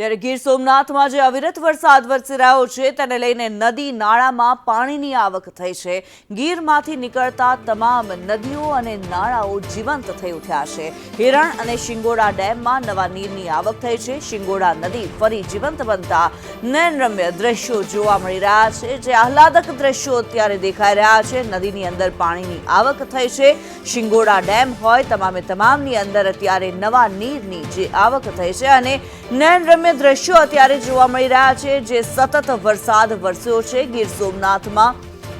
ત્યારે ગીર સોમનાથમાં જે અવિરત વરસાદ વરસી રહ્યો છે, તેને લઈને નદી નાળામાં પાણીની આવક થઈ છે. ગીરમાંથી નીકળતા તમામ નદીઓ અને નાળાઓ જીવંત થઈ ઉઠ્યા છે. હિરણ અને શિંગોડા ડેમમાં નવા નીરની આવક થઈ છે. શિંગોડા નદી ફરી જીવંત બનતા નયનરમ્ય દ્રશ્યો જોવા મળી રહ્યા છે. જે આહલાદક દ્રશ્યો અત્યારે દેખાઈ રહ્યા છે. નદીની અંદર પાણીની આવક થઈ છે. શિંગોડા ડેમ હોય, તમામે તમામની અંદર અત્યારે નવા નીરની જે આવક થઈ છે અને નયનરમ્ય દ્રશ્યો અત્યારે જોવા મળી રહ્યા છે, જે સતત વરસાદ વરસ્યો છે. ગીર સોમનાથમાં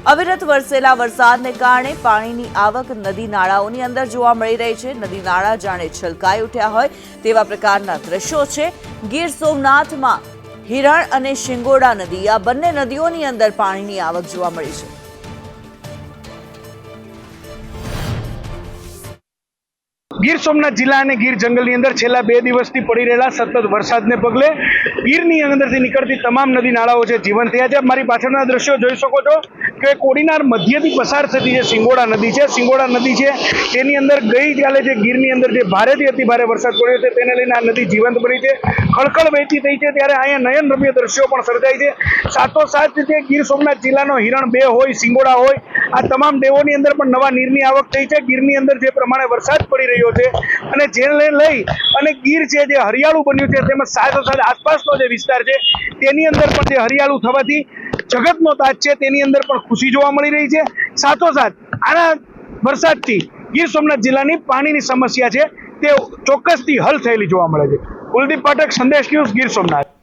અવિરત વરસેલા વરસાદને કારણે પાણીની આવક નદી નાળાઓની અંદર જોવા મળી રહી છે. નદી નાળા જાણે છલકાઈ ઉઠ્યા હોય તેવા પ્રકારના દ્રશ્યો છે. ગીર સોમનાથમાં હિરણ અને શિંગોડા નદી આ બંને નદીઓની અંદર પાણીની આવક જોવા મળી છે. ગીર સોમનાથ જિલ્લા અને ગીર જંગલની અંદર છેલ્લા બે દિવસથી પડી રહેલા સતત વરસાદને પગલે ગીરની અંદરથી નીકળતી તમામ નદી નાળાઓ છે જીવન થયા છે. મારી પાછળના દ્રશ્યો જોઈ શકો છો કે કોડીનાર મધ્યથી પસાર થતી જે સિંગોડા નદી છે, સિંગોડા નદી છે, તેની અંદર ગઈ કાલે જે ગીરની અંદર જે ભારેથી અતિ ભારે વરસાદ પડ્યો છે, તેને લઈને આ નદી જીવંત બની છે. ખળખળ વહેતી થઈ છે ત્યારે અહીંયા નયન રમ્ય દ્રશ્યો પણ સર્જાય છે. સાથોસાથ જે ગીર સોમનાથ જિલ્લાનો હિરણ બે હોય, સિંગોડા હોય આ તમામ ડેવોની અંદર પણ નવા નીરની આવક થઈ છે. ગીરની અંદર જે પ્રમાણે વરસાદ પડી રહ્યો છે અને જેને લઈ અને ગીર છે જે હરિયાળું બન્યું છે તેમજ સાથોસાથ આસપાસનો જે વિસ્તાર છે તેની અંદર પણ જે હરિયાળું થવાથી જગતનો તાજ છે. તેની અંદર પણ ખુશી જોવા મળી રહી છે. સાથોસાથ આના વરસાદથી ગીર સોમનાથ જિલ્લાની પાણીની સમસ્યા છે. તે ચોક્કસથી હલ થયેલી જોવા મળે છે. કુલદીપ પાઠક, સંદેશ ન્યૂઝ ગીર સોમનાથ.